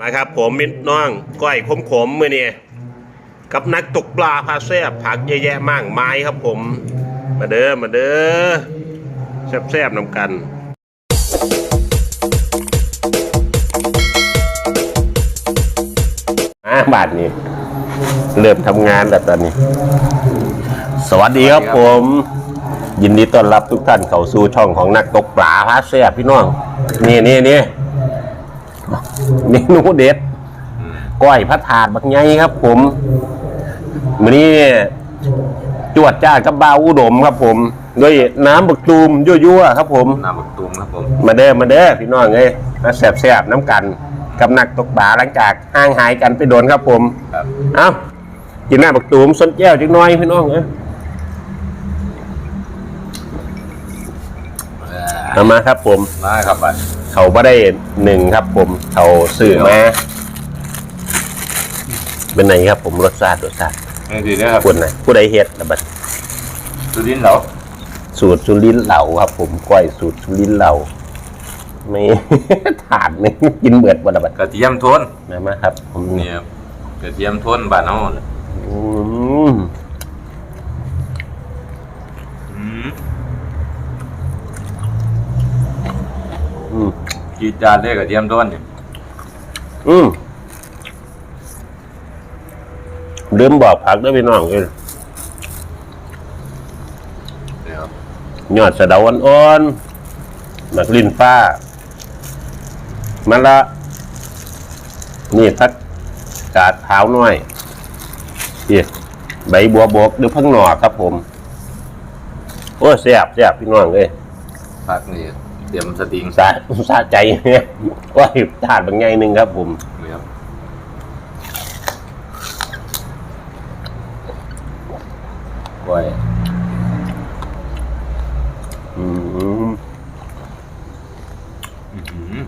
มาครับผมมิตรน้องก้อยขมขมมือนี่กับนักตกปลาพาแซ่บผักเยอะแยะมากไมายครับผม มาเด้อมาเด้อแซ่บๆนำกันอ่าบาทนี้ เริ่มทำงานแล้วตอนนี้ สวัสดีครับผม ยินดีต้อนรับทุกท่านเข้าสู่ช่องของนักตกปลาพาแซ่บพี่น้อง นี่นี่นี่ เมนูเด็ดก้อยพัดถาดบักไงครับ ผมวันนี้จวดจ้ากับบาวอุดมครับ ผม ด้วยน้ำบักตูมยั่วๆครับ ผมน้ำบักตุมครับผม มาเด้อมาเด้อพี่น้องเอ้ยมาแสบๆน้ำกันกับนักตกปลาหลังจากห่างหายกันไปโดนครับผมครับเอ้ากินหน้าบักตูมส้นแก้วจักหน้อยพี่น้องเอ้ยเอามาครับผม มาครับบัด เขาบ่ได้หนึ่งครับผมเขาสื่อมาเป็นไงครับผมรสชาติรสชาตินี่ดีนะครับคุณนะผู้ใดเฮ็ดนะบัดสุดินทร์เหรอสูตรสุรินทร์เหล่าครับ ผมก้อยสูตรสุรินทร์เหล่าไม่ถาดหนึงกินเบิดบ่ละบัดกระเทียมโทนนะมาครับผมเนี่ยครับกระเทียมโทนบ้านเฮาน่ะอืม อืม อื มกีดจานเลยกระเทียมโทนเนี่ยอืมลืมบอกผักด้วยพี่น้องเอ้ยเนี่ยครับยอดสะเดาอ่อนๆหมักลิ้นฟ้ามะละ นี่พักกาดขาวน้อยนี่ใบบัวบกหรือพังหนอกครับผม โอ้แซ่บแซ่บพี่น้องเอ้ย ผักนี่เต รียมสติงสะสะใจเนี่ยว่าถาดบางไงหนึ่งครับผมนี่ครับกล้วยอืมอื้อหือ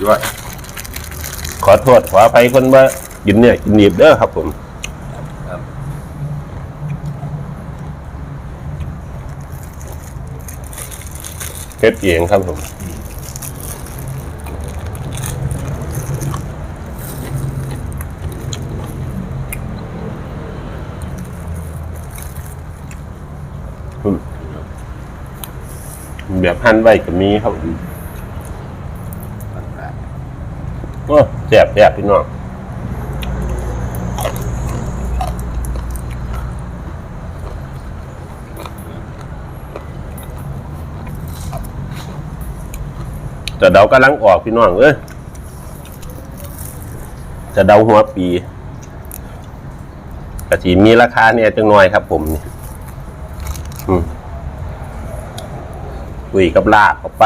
ยวดขอโทษขออภัยคนว่า กินเนี่ยกินหนีบเด้อครับผมครับเฮ็ดเองครับผมอืมแบบหั่นไว้ก็มีครับผมโอ้แซ่บแซ่บพี่น้อง จะเดากำลังออกพี่น้องเอ้ยจะเดาหัวปีกระสีมีราคาเนี่ยจังหน่อยครับ ผมนี่อืมคุยกับลากออกไป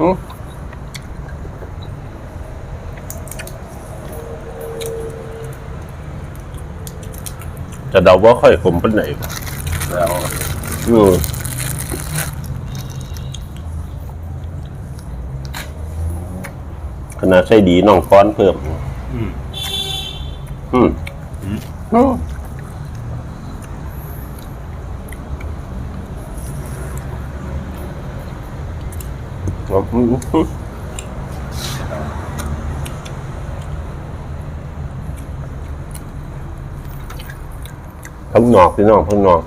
อืมจะเดาว่าค่อยขมเป็นไหนครับ แล้วอืมขนาดใช้ดีน้องก้อนเพิ่ม อืมอืมอืมอืมอืมพังหนอกพี่น้องพังหนอก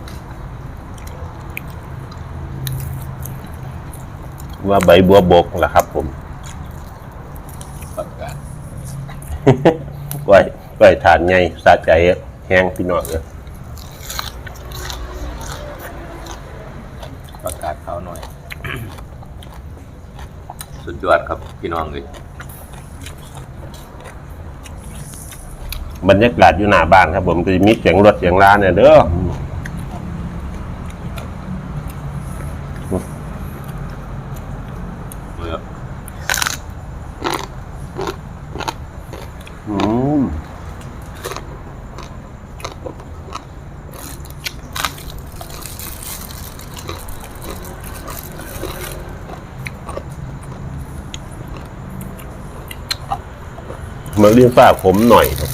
ว่าใบบัวบกล่ะครับ ผมผักกาดไว้ไว้ทานไงสะใจแห้งพี่น้องเลยผักกาดขาวหน่อย สุดยอดครับพี่น้องเลยบรรยากาศอยู่หน้าบ้านครับ ผมก็จะมีเสียงรถเสียงร้านเนี่ยเด้อ มันเรียกฝ้าขมหน่อยครับ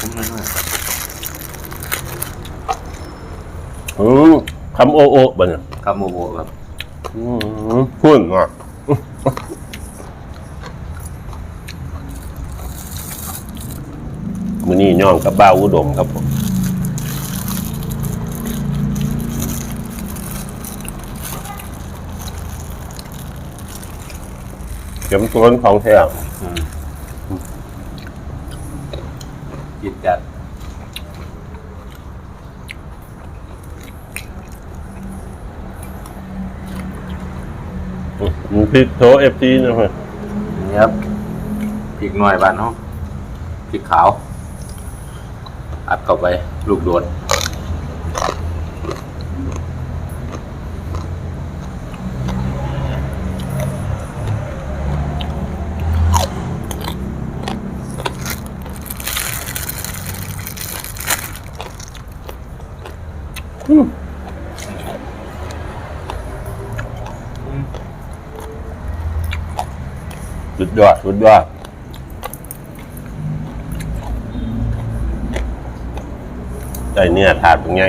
ผมน้อยอืมคำโอโอบ่เนี่ยๆครับโมโบครับอืมพุ่นอะมือนี้ย่องกับบ้าวอุดมครับผมเข็มต้นของแท้ อืม จิตจัดอืมพริกโถเอฟซีนะครับนี่ครับพริกหน่อยบ้านเนาะพริกขาว อัดเข้าไป ลูกโดด สุดยอดสุดยอดใจเนี่ยถาดเป็นไง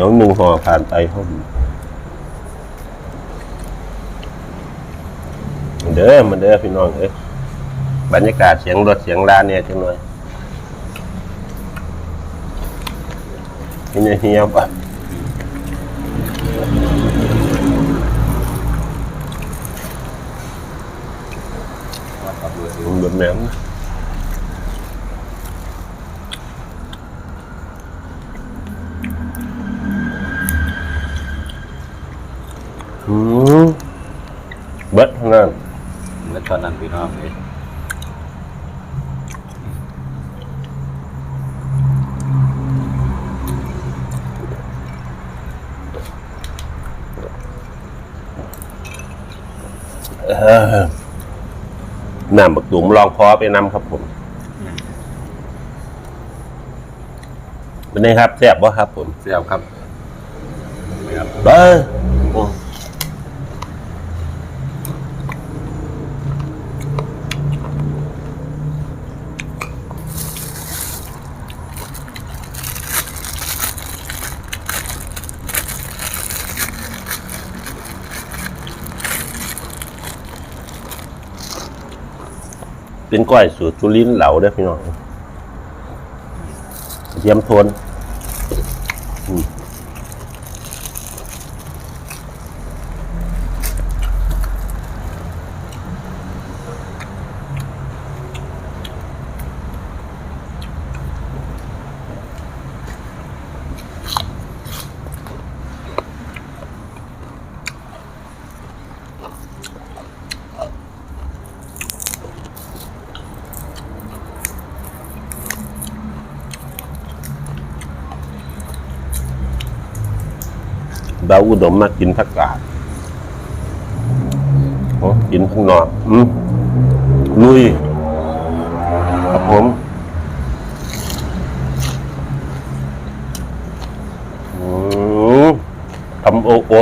เหนียวหนึ่งห่อผ่านไปเขาเด้อมันเด้อพี่น้องเอ้ยบรรยากาศเสียงรถเสียงลานเนี่ยจังหน่อยเฮียเฮียบอะว่าขับเรือดูมันแบบนั้น อืมเบิดเท่านั้นเมื่อตอนนั้นพี่น้องเลยเออน้ำบักดุมลองพอไปนำครับผม เป็นไงครับแซ่บบ่ครับผม เสียบครับนี่ครับเบ้อ เป็นก้อยสูตรจุลินเหลาเด้อพี่น้องเยี่ยมโทน ดาอุดมมากินผักกาดโอ้กินข้างนอกอืมลุยครับผมทำโอโอ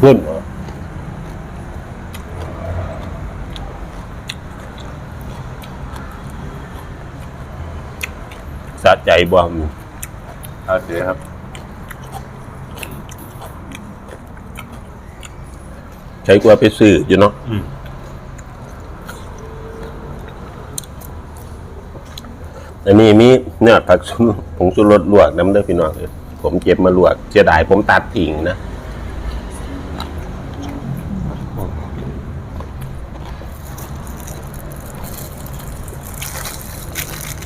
ขึ้นเหรอสะใจบ่มเอาเสียครับ ใช้กว่าไปซื้ออยู่เนาะอืมอันนี้มีเนื้อผักชุผงชูรสลวกน้ำเด้อพี่น้องเอ้ยผมเก็บมาลวกเสียดายผมตัดทิ้งนะ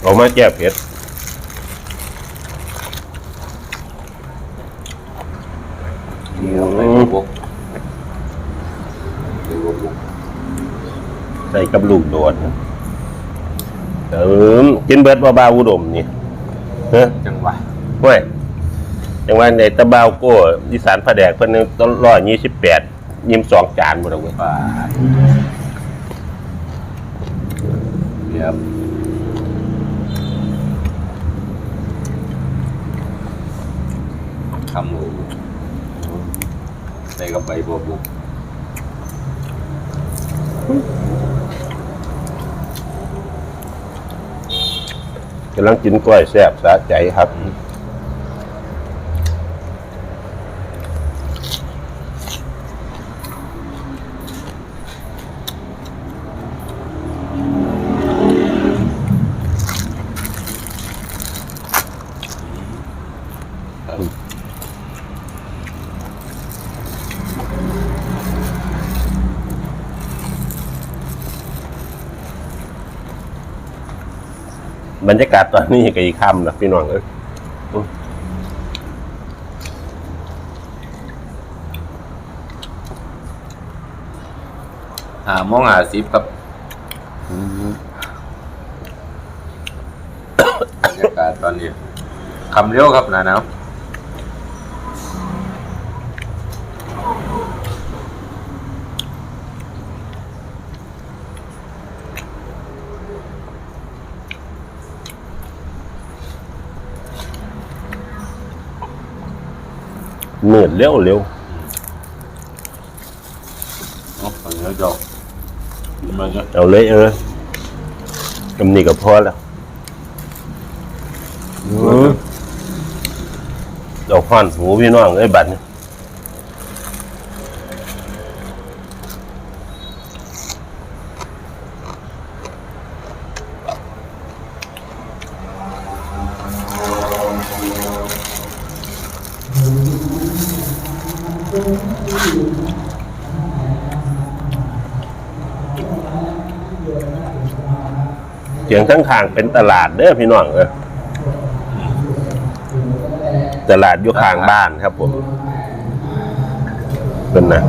เอามาแก้เผ็ดนี่ครับไปอืมบุกไปบุกบุก ส่กับลูกโดดเออกินเบิดบ่าวๆอุดมนี่เฮ้ยจังหวะเว้ยอย่างว่าในตะบาวโก้อีสานผาแดกเพิ่นนึงต้องร้อยยี่สิบแปดยิ้มสองจานหมดแล้วเว้ยปลาเรียบคำหมูใส่กับใบบัวบุก กำลังกินกล้วยแซ่บสะใจครับ บรรยากาศตอนนี้ก็อีกคำนะพี่น้องเอ้ยหาโมองหาสิบครับบรรยากาศตอนนี้คำเร็วครับหนาหนาว มืดเร็วเร็วเนาะตอนนี้ดอกมันก็เอาเลยเออคำนี้ก็พอแล้วอืมดอกห้อนหูพี่น้องเอ้ยบัดนี้เสีย ยงทั้งทางเป็นตลาดเด้อพี่น้องเออตลาดอยู่ข้างบ้านครับผมเป็นนะ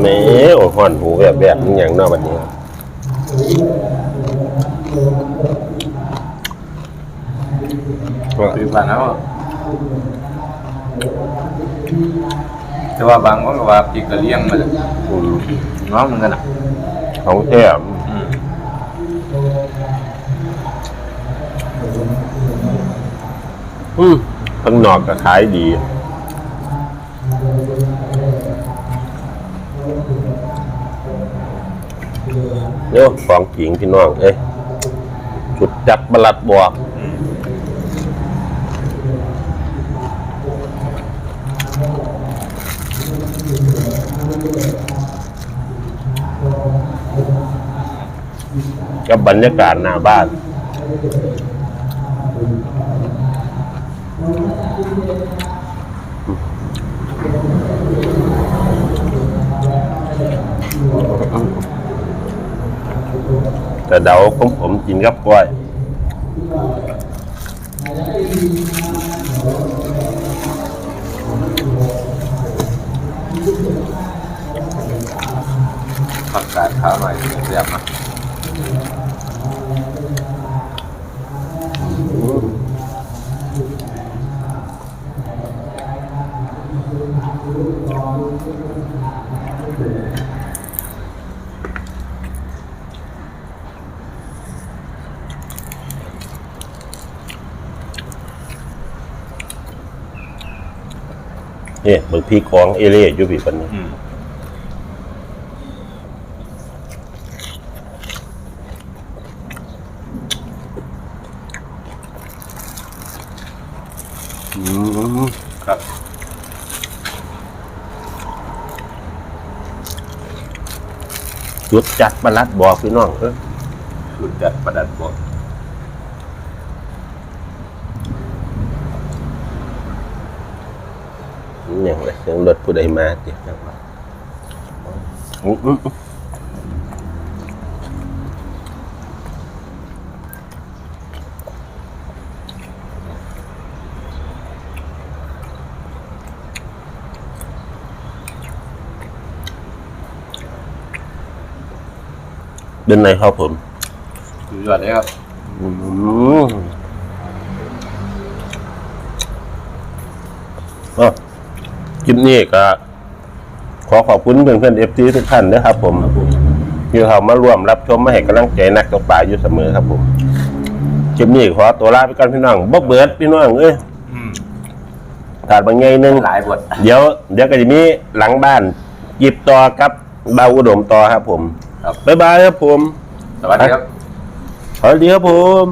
แหม่โอ้ห่อนหูแบบแบบนี้อย่างนอกบัดนี้ครับคือบ้านเขา แต่ว่าบางคนก็ว่าพริกกะเลี้ยงมาจากอืมน้องมันกันอะของแท้อืมอืมข้างนอกก็ขายดี เดี๋ยวของจริงพี่น้อง เอ้ยชุดจับบลัดบัวกั บบรรยากาศหน้าบ้านแต่เดาผมผมกินกับกล้วยผักกาดขาวหน่อยเสียบนะ นี่บางพี่ของเอเล่อยู่พี่ปันนี้ อืมอืมครับจุดจัดบลัดบอกพี่น้องเออสุดจัดประดัดบวกอย่างไรเสียงรถผู้ใดมาเดี๋ยวนะอืมอื มอืมเดินในครับผมสุดยอดเลยครับอืมอะคลิปนี้ก็ขอขอบคุณเพื่อนเพื่อนเอฟซีทุกท่านนะครับผมที่เขามาร่วมรับชมมาให้กำลังใจนักตกปลาอยู่เสมอครับผมคลิปนี้ขอตัวลาไปก่อนพี่น้องบ่เบิดพี่น้องเอ้ยอืมขาดบางไงหนึงหลายบทเดี๋ยว เดี๋ยวก็จะมีหลังบ้านหยิบต่อกับเบาอุดมต่อครับผม ครับ บ๊ายบายครับผม สวัสดีครับ สวัสดีครับผม